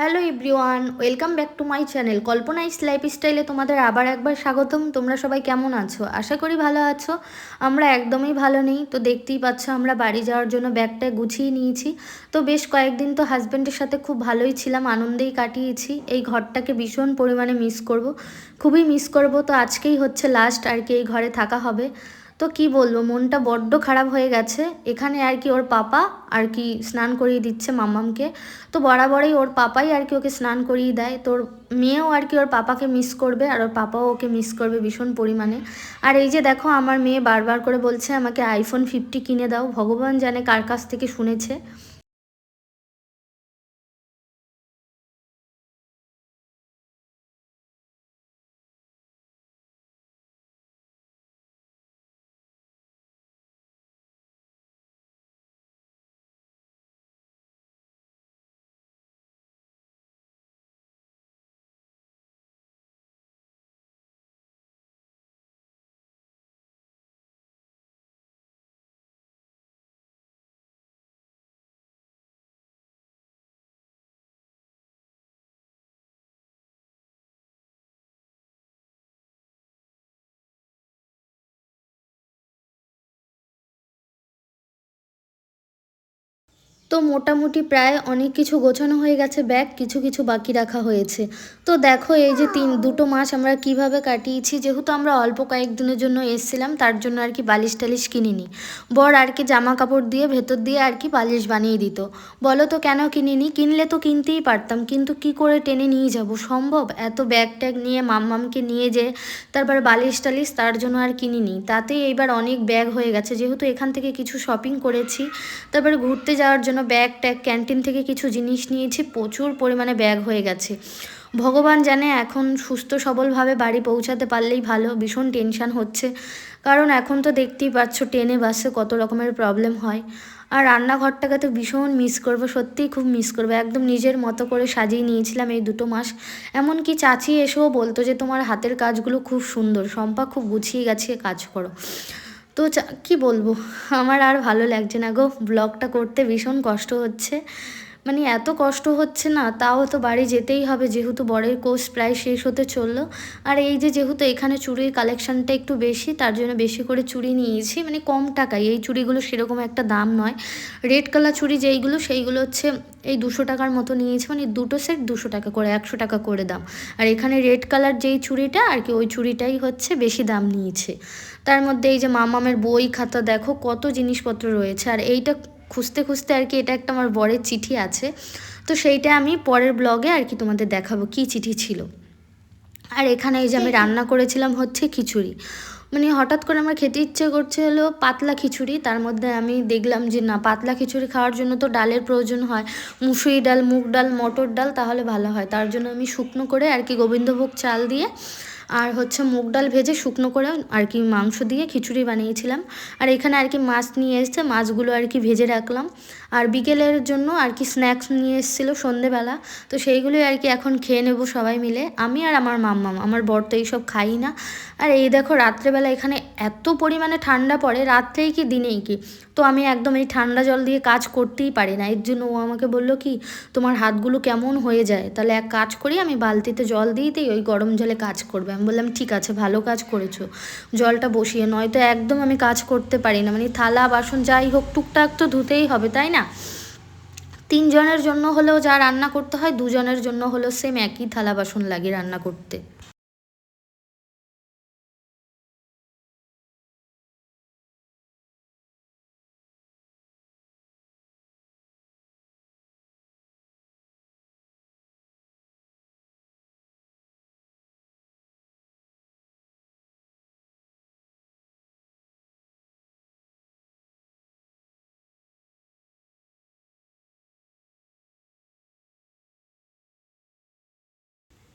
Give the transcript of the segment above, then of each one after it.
Hello everyone welcome back to my channel Kalpana's লাইফস্টাইলে তোমাদের আবার একবার স্বাগতম। তোমরা সবাই কেমন আছো? আশা করি ভালো আছো। আমরা একদমই ভালো নেই। তো দেখতেই পাচ্ছ, আমরা বাড়ি যাওয়ার জন্য ব্যাগটা গুছিয়ে নিয়েছি। তো বেশ কয়েকদিন তো হাজব্যান্ডের সাথে খুব ভালোই ছিলাম, আনন্দেই কাটিয়েছি। এই ঘরটাকে ভীষণ পরিমাণে মিস করব। খুবই মিস করব। তো আজকেই হচ্ছে লাস্ট আর কি এই ঘরে থাকা হবে। তো কি বলব, মনটা বড্ড খারাপ হয়ে গেছে। এখানে আর কি ওর পাপা আর কি স্নান করিয়ে দিচ্ছে মামামকে। তো বরাবরই ওর পাপাই আর কি ওকে স্নান করিয়ে দেয়। তোর মেয়েও আর কি ওর পাপাকে মিস করবে আর ওর পাপাও ওকে মিস করবে ভীষণ পরিমাণে। আর এই যে দেখো, আমার মেয়ে বারবার করে বলছে, আমাকে আইফোন ফিফটি কিনে দাও। ভগবান জানে কার কাছ থেকে শুনেছে। তো মোটামুটি প্রায় অনেক কিছু গোছানো হয়ে গেছে ব্যাগ, কিছু কিছু বাকি রাখা হয়েছে। তো দেখো এই যে তিন, দুটো মাস আমরা কীভাবে কাটিয়েছি, যেহেতু আমরা অল্প কয়েকদিনের জন্য এসছিলাম, তার জন্য আর কি বালিশ টালিশ কিনিনি। বর আর কি জামা কাপড় দিয়ে ভেতর দিয়ে আর কি বালিশ বানিয়ে দিত। বলো তো কেন কিনিনি? কিনলে তো কিনতেই পারতাম, কিন্তু কি করে টেনে নিয়ে যাব? সম্ভব? এত ব্যাগ ট্যাগ নিয়ে মাম্মামকে নিয়ে যে তারপর বালিশ টালিশ তার জন্য আর কিনিনি। তাতে এইবার অনেক ব্যাগ হয়ে গেছে, যেহেতু এখান থেকে কিছু শপিং করেছি, তারপর ঘুরতে যাওয়ার জন্য জন্য ব্যাগ ট্যাগ, ক্যান্টিন থেকে কিছু জিনিস নিয়েছি, প্রচুর পরিমাণে ব্যাগ হয়ে গেছে। ভগবান জানে এখন সুস্থ সবলভাবে বাড়ি পৌঁছাতে পারলেই ভালো, ভীষণ টেনশান হচ্ছে। কারণ এখন তো দেখতেই পাচ্ছ ট্রেনে, বাসে কত রকমের প্রবলেম হয়। আর রান্নাঘরটাকে তো ভীষণ মিস করব, সত্যিই খুব মিস করব। একদম নিজের মতো করে সাজিয়ে নিয়েছিলাম এই দুটো মাস। এমনকি চাচি এসেও বলতো যে তোমার হাতের কাজগুলো খুব সুন্দর সম্পা খুব গুছিয়ে গেছিয়ে কাজ করো। তো কি বলব? আমার আর ভালো লাগছে না গো। ব্লগটা করতে ভীষণ কষ্ট হচ্ছে। মানে এত কষ্ট হচ্ছে না, তাও তো বাড়ি যেতেই হবে, যেহেতু বরের কোর্স প্রায় শেষ হতে চলল। আর এই যে যেহেতু এখানে চুড়ির কালেকশানটা একটু বেশি, তার জন্য বেশি করে চুড়ি নিয়েছি মানে কম টাকায়। এই চুড়িগুলো সেরকম একটা দাম নয়। রেড কালার চুড়ি যেইগুলো, সেইগুলো হচ্ছে এই দুশো টাকার মতো নিয়েছি মানে দুটো সেট দুশো টাকা করে, একশো টাকা করে দাম। আর এখানে রেড কালার যেই চুড়িটা আর কি ওই চুড়িটাই হচ্ছে বেশি দাম নিয়েছে। তার মধ্যে এই যে মামামের বই খাতা, দেখো কত জিনিসপত্র রয়েছে। আর এইটা খুঁজতে খুঁজতে আর কি এটা একটা আমার বরের চিঠি আছে। তো সেইটা আমি পরের ব্লগে আর কি তোমাদের দেখাবো কি চিঠি ছিল। আর এখানে এই যে আমি রান্না করেছিলাম হচ্ছে খিচুড়ি। মানে হঠাৎ করে আমার খেতে ইচ্ছে করছে হলো পাতলা খিচুড়ি। তার মধ্যে আমি দেখলাম যে না পাতলা খিচুড়ি খাওয়ার জন্য তো ডালের প্রয়োজন হয়। মুসুরি ডাল মুগ ডাল মটর ডাল তাহলে ভালো হয়। তার জন্য আমি শুকনো করে আর কি গোবিন্দভোগ চাল দিয়ে আর হচ্ছে মুগ ডাল ভেজে শুকনো করে আর কি মাংস দিয়ে খিচুড়ি বানিয়েছিলাম। আর এখানে আর কি মাছ নিয়ে এসছে, মাছগুলো আর কি ভেজে রাখলাম। আর বিকেলের জন্য আর কি স্ন্যাক্স নিয়ে এসেছিল সন্ধেবেলা। তো সেইগুলোই আর কি এখন খেয়ে নেব সবাই মিলে। আমি আর আমার মাম্মাম আমার বর তো এইসব খাই না। আর এই দেখো রাত্রেবেলা এখানে এত পরিমাণে ঠান্ডা পড়ে, রাত্রেই কি দিনেই কি? তো আমি একদম এই ঠান্ডা জল দিয়ে কাজ করতেই পারি না। এর জন্য ও আমাকে বলল কি, তোমার হাতগুলো কেমন হয়ে যায়? তাহলে এক কাজ করি, আমি বালতিতে জল দিই, ওই গরম জলে কাজ করবে। আমি বললাম, ঠিক আছে, ভালো কাজ করেছ। জলটা বসিয়ে নয়তো একদম আমি কাজ করতে পারি না। মানে থালা, বাসন, যাই হোক, টুকটাক তো ধুতেই হবে, তাই না? তিনজনের জন্য হলেও যা রান্না করতে হয়, দুজনের জন্য হলেও সেম একই থালা বাসন লাগে রান্না করতে।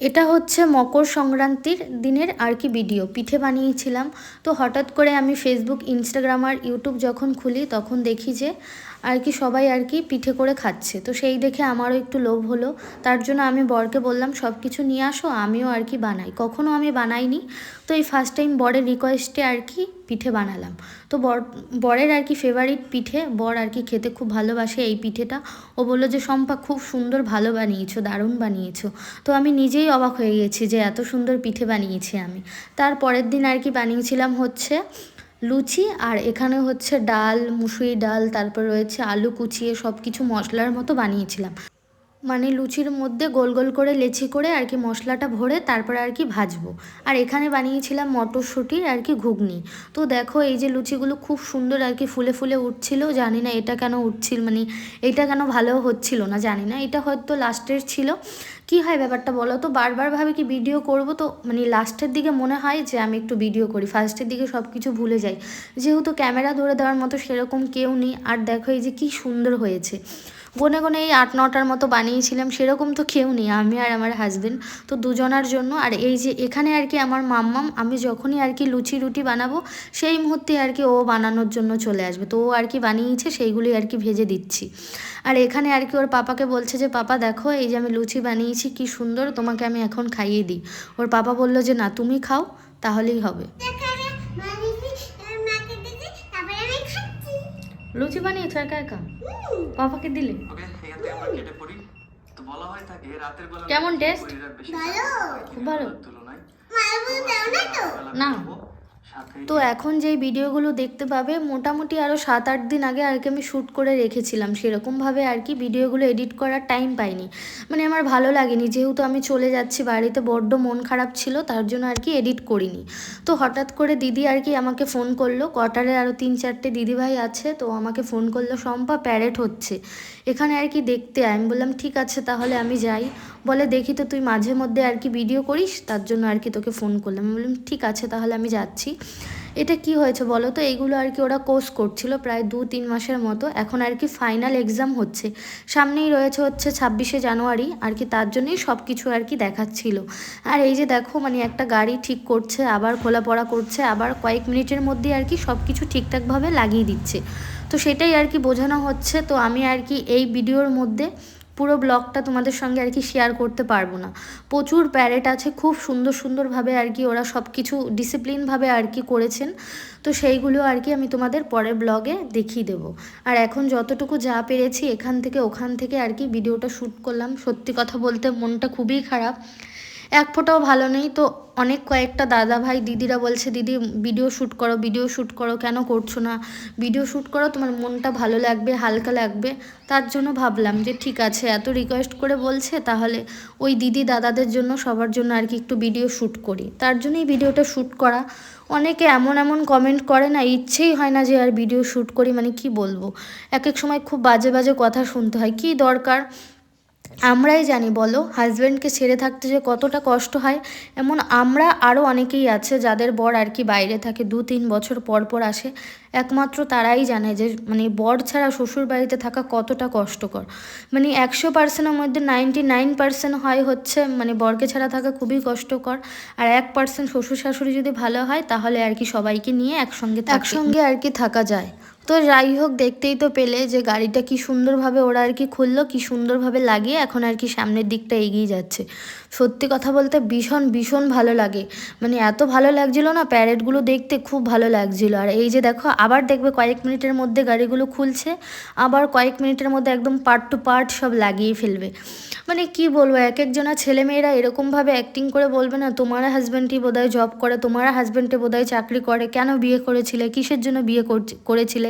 এটা হচ্ছে মকর সংক্রান্তির দিনের আর কি ভিডিও পিঠে বানিয়েছিলাম। তো হঠাৎ করে আমি ফেসবুক ইনস্টাগ্রাম আর ইউটিউব যখন খুলি, তখন দেখি যে আর কি সবাই আর কি পিঠে করে খাচ্ছে। তো সেই দেখে আমারও একটু লোভ হলো। তার জন্য আমি বরকে বললাম, সব কিছু নিয়ে আসো, আমিও আর কি বানাই। কখনও আমি বানাইনি। তো এই ফার্স্ট টাইম বরের রিকোয়েস্টে আর কি পিঠে বানালাম। তো বর, বরের আর কি ফেভারিট পিঠে, বর আর কি খেতে খুব ভালোবাসে এই পিঠেটা। ও বলল যে, শম্পা, খুব সুন্দর ভালো বানিয়েছো, দারুণ বানিয়েছো। তো আমি নিজেই অবাক হয়ে গেছি যে, এত সুন্দর পিঠে বানিয়েছি আমি। তার পরের দিন আর কি বানিয়েছিলাম হচ্ছে লুচি আর এখানে হচ্ছে ডাল মুসুরি ডাল, তারপর রয়েছে আলু কুচিয়ে সব কিছু মশলার মতো বানিয়েছিলাম। মানে লুচির মধ্যে গোল গোল করে লেচি করে আর কি মশলাটা ভরে তারপরে আর কি ভাজবো। আর এখানে বানিয়েছিলাম মটরশুঁটির আর কি ঘুগনি। তো দেখো এই যে লুচিগুলো খুব সুন্দর আর কি ফুলে ফুলে উঠছিল, জানি না এটা কেন উঠছিল মানে এটা কেন ভালো হচ্ছিল না, জানি না। এটা হয়তো লাস্টের ছিল কি হয় ব্যাপারটা বলো? তো বারবার ভাবে কি ভিডিও করব তো মানে লাস্টের দিকে মনে হয় যে আমি একটু ভিডিও করি। ফার্স্টের দিকে সব কিছু ভুলে যাই। যেহেতু ক্যামেরা ধরে দেওয়ার মতো সেরকম কেউ নেই। আর দেখো এই যে কি সুন্দর হয়েছে। গনে গনে এই আট, নটার মতো বানিয়েছিলাম, সেরকম তো কেউ নেই, আমি আর আমার হাজবেন্ড তো দুজনার জন্য, আর এই যে এখানে আর কি আমার মাম্মাম, আমি যখনই আর কি লুচি রুটি বানাবো, সেই মুহূর্তে আর কি ও বানানোর জন্য চলে আসবে। তো ও আর কি বানিয়েছে সেইগুলি আর কি ভেজে দিচ্ছি। আর এখানে আর কি ওর পাপাকে বলছে যে, পাপা, দেখো, এই যে আমি লুচি বানিয়েছি, কি সুন্দর, তোমাকে আমি এখন খাইয়ে দিই। ওর পাপা বলল যে, না, তুমি খাও, তাহলেই হবে। লুচি বানিয়েছো একা একা? পাপাকে দিলে? ওকে এখান থেকে আমরা কেটে পড়ি। তো বলা হয় থাকে রাতের বেলা কেমন টেস্ট খুব ভালো। না। তো এখন যেই ভিডিওগুলো দেখতে পাবে, মোটামুটি আরও সাত আট দিন আগে আর কি আমি শ্যুট করে রেখেছিলাম। সেরকমভাবে আর কি ভিডিওগুলো এডিট করার টাইম পাইনি। মানে আমার ভালো লাগেনি, যেহেতু আমি চলে যাচ্ছি বাড়িতে, বড্ড মন খারাপ ছিল, তার জন্য আর কি এডিট করিনি। তো হঠাৎ করে দিদি আর কি আমাকে ফোন করল, কোয়ার্টারে আরও তিন চারটে দিদিভাই আছে, তো আমাকে ফোন করল, শম্পা, প্যারেড হচ্ছে। এখানে আর কি দেখতে আয়। আমি বললাম, ঠিক আছে, তাহলে আমি যাই। বলে, দেখি তো তুই মাঝে মধ্যে আর কি ভিডিও করিস? তার জন্য আর কি তোকে ফোন করলাম। বললাম, ঠিক আছে, তাহলে আমি যাচ্ছি। এটা কি হয়েছে বলো তো? এইগুলো আর কি ওরা কোর্স করছিল প্রায় দু তিন মাসের মতো। এখন আর কি ফাইনাল এক্সাম হচ্ছে। সামনেই রয়েছে হচ্ছে ছাব্বিশে জানুয়ারি। আর কি তার জন্যই সব কিছু আর কি দেখাচ্ছিল। আর এই যে দেখো মানে একটা গাড়ি ঠিক করছে, আবার খোলা পড়া করছে, আবার কয়েক মিনিটের মধ্যে আর কি সব কিছু ঠিকঠাকভাবে লাগিয়ে দিচ্ছে। তো সেটাই আর কি বোঝানো হচ্ছে। তো আমি আর কি এই ভিডিওর মধ্যে পুরো ব্লগটা তোমাদের সঙ্গে আর কি শেয়ার করতে পারব না। প্রচুর প্যারেট আছে, খুব সুন্দর সুন্দরভাবে আর কি ওরা সব কিছু ডিসিপ্লিনভাবে আর কি করেছেন। তো সেইগুলো আর কি আমি তোমাদের পরের ব্লগে দেখিয়ে দেবো। আর এখন যতটুকু যা পেরেছি এখান থেকে ওখান থেকে আর কি ভিডিওটা শ্যুট করলাম। সত্যি কথা বলতে মনটা খুবই খারাপ। এক ফোঁটাও ভালো নেই। তো অনেক কয়েকটা দাদা ভাই, দিদিরা বলছে, দিদি ভিডিও শ্যুট করো ভিডিও শ্যুট করো, কেন করছ না? ভিডিও শ্যুট করো, তোমার মনটা ভালো লাগবে, হালকা লাগবে। তার জন্য ভাবলাম যে, ঠিক আছে, এত রিকোয়েস্ট করে বলছে, তাহলে ওই দিদি দাদাদের জন্য সবার জন্য আর কি একটু ভিডিও শ্যুট করি। তার জন্যই ভিডিওটা শ্যুট করা। অনেকে এমন এমন কমেন্ট করে না, ইচ্ছেই হয় না যে, আর ভিডিও শ্যুট করি মানে কি বলব? এক এক সময় খুব বাজে বাজে কথা শুনতে হয়। কি দরকার? আমরাই জানি, বলো। হাজব্যান্ডকে ছেড়ে থাকতে যে কতটা কষ্ট হয়, এমন আমরা আরও অনেকেই আছে যাদের বর আর কি বাইরে থাকে, দু তিন বছর পর পর আসে। একমাত্র তারাই জানে যে মানে বর ছাড়া শ্বশুর বাড়িতে থাকা কতটা কষ্টকর। মানে একশো পার্সেন্টের মধ্যে নাইনটি নাইন পার্সেন্ট হয় হচ্ছে মানে বরকে ছাড়া থাকা খুবই কষ্টকর। আর এক পার্সেন্ট শ্বশুর শাশুড়ি যদি ভালো হয়, তাহলে আর কি সবাইকে নিয়ে একসঙ্গে একসঙ্গে আর কি থাকা যায়। তো যাই হোক, দেখতেই তো পেলে যে গাড়িটা কি সুন্দরভাবে ওরা আর কি খুললো, কি সুন্দরভাবে লাগিয়ে এখন আর কি সামনের দিকটা এগিয়ে যাচ্ছে। সত্যি কথা বলতে ভীষণ ভীষণ ভালো লাগে। মানে এত ভালো লাগছিল না, প্যারেডগুলো দেখতে খুব ভালো লাগছিল। আর এই যে দেখো, আবার দেখবে কয়েক মিনিটের মধ্যে গাড়িগুলো খুলছে, আবার কয়েক মিনিটের মধ্যে একদম পার্ট টু পার্ট সব লাগিয়ে ফেলবে। মানে কি বলব, এক একজনা ছেলেমেয়েরা এরকমভাবে অ্যাক্টিং করে বলবে না, তোমার হাজব্যান্ডই বোধহয় জব করে, তোমার হাজব্যান্ডে বোধহয় চাকরি করে, কেন বিয়ে করেছিলে, কিসের জন্য বিয়ে করছি- করেছিলে?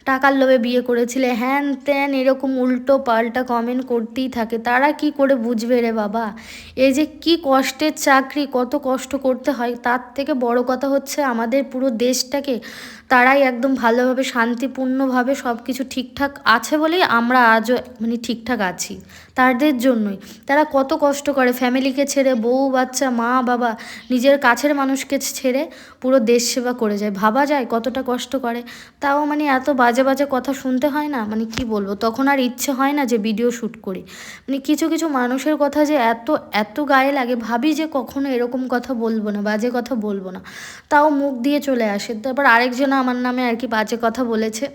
টাকার লোভে বিয়ে করেছিলে। হ্যান ত্যান এরকম উল্টো পাল্টা কমেন্ট করতেই থাকে। তারা কি করে বুঝবে রে বাবা? এই যে কি কষ্টের চাকরি, কত কষ্ট করতে হয়, তার থেকে বড় কথা হচ্ছে আমাদের পুরো দেশটাকে তারাই একদম ভালোভাবে, শান্তিপূর্ণভাবে সব কিছু ঠিকঠাক আছে বলেই আমরা আজও মানে ঠিকঠাক আছি। তাদের জন্যই। তারা কত কষ্ট করে ফ্যামিলিকে ছেড়ে, বউ, বাচ্চা, মা, বাবা, নিজের কাছের মানুষকে ছেড়ে পুরো দেশ সেবা করে যায়। ভাবা যায় কতটা কষ্ট করে। তাও মানে এত বাজে বাজে বাজে কথা শুনতে হয় না? মানে কি বলব? তখন আর ইচ্ছে হয় না যে ভিডিও শ্যুট করি। মানে কিছু কিছু মানুষের কথা যে এত এত গায়ে লাগে, ভাবি যে কখনো এরকম কথা বলব না, বাজে কথা বলব না। তাও মুখ দিয়ে চলে আসে। তারপর আরেকজন আমার নামে আর কি বাজে কথা বলেছে।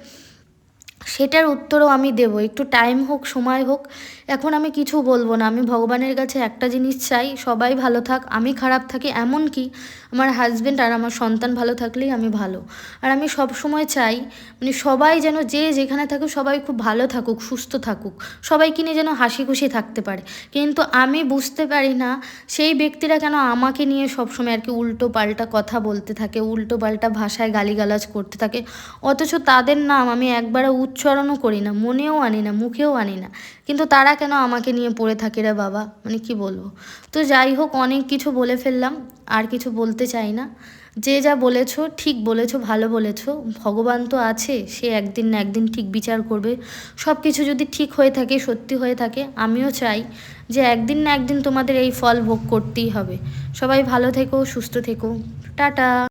সেটার উত্তরও আমি দেব। একটু টাইম হোক, সময় হোক, এখন আমি কিছু বলব না। আমি ভগবানের কাছে একটা জিনিস চাই, সবাই ভালো থাক, আমি খারাপ থাকি এমন কি আমার হাজব্যান্ড আর আমার সন্তান ভালো থাকলেই আমি ভালো। আর আমি সব সময় চাই মানে সবাই যেন যে যেখানে থাকুক, সবাই খুব ভালো থাকুক, সুস্থ থাকুক। সবাইকে নিয়ে যেন হাসি খুশি থাকতে পারে। কিন্তু আমি বুঝতে পারি না, সেই ব্যক্তিরা কেন আমাকে নিয়ে সবসময় আর কি উল্টো পাল্টা কথা বলতে থাকে, উল্টো পাল্টা ভাষায় গালিগালাজ করতে থাকে। অথচ তাদের নাম আমি একবারও উচ্চারণও করি না, মনেও আনি না, মুখেও আনি না। কিন্তু তারা কেন আমাকে নিয়ে পড়ে থাকে রে বাবা? মানে কি বলব? তো যাই হোক, অনেক কিছু বলে ফেললাম, আর কিছু বলতে চাই না। যে যা বলেছ, ঠিক বলেছ, ভালো বলেছ, ভগবান তো আছে, সে একদিন না একদিন ঠিক বিচার করবে। সব কিছু যদি ঠিক হয়ে থাকে, সত্যি হয়ে থাকে, আমিও চাই যে একদিন না একদিন তোমাদের এই ফল ভোগ করতেই হবে। সবাই ভালো থেকো, সুস্থ থেকো, টাটা।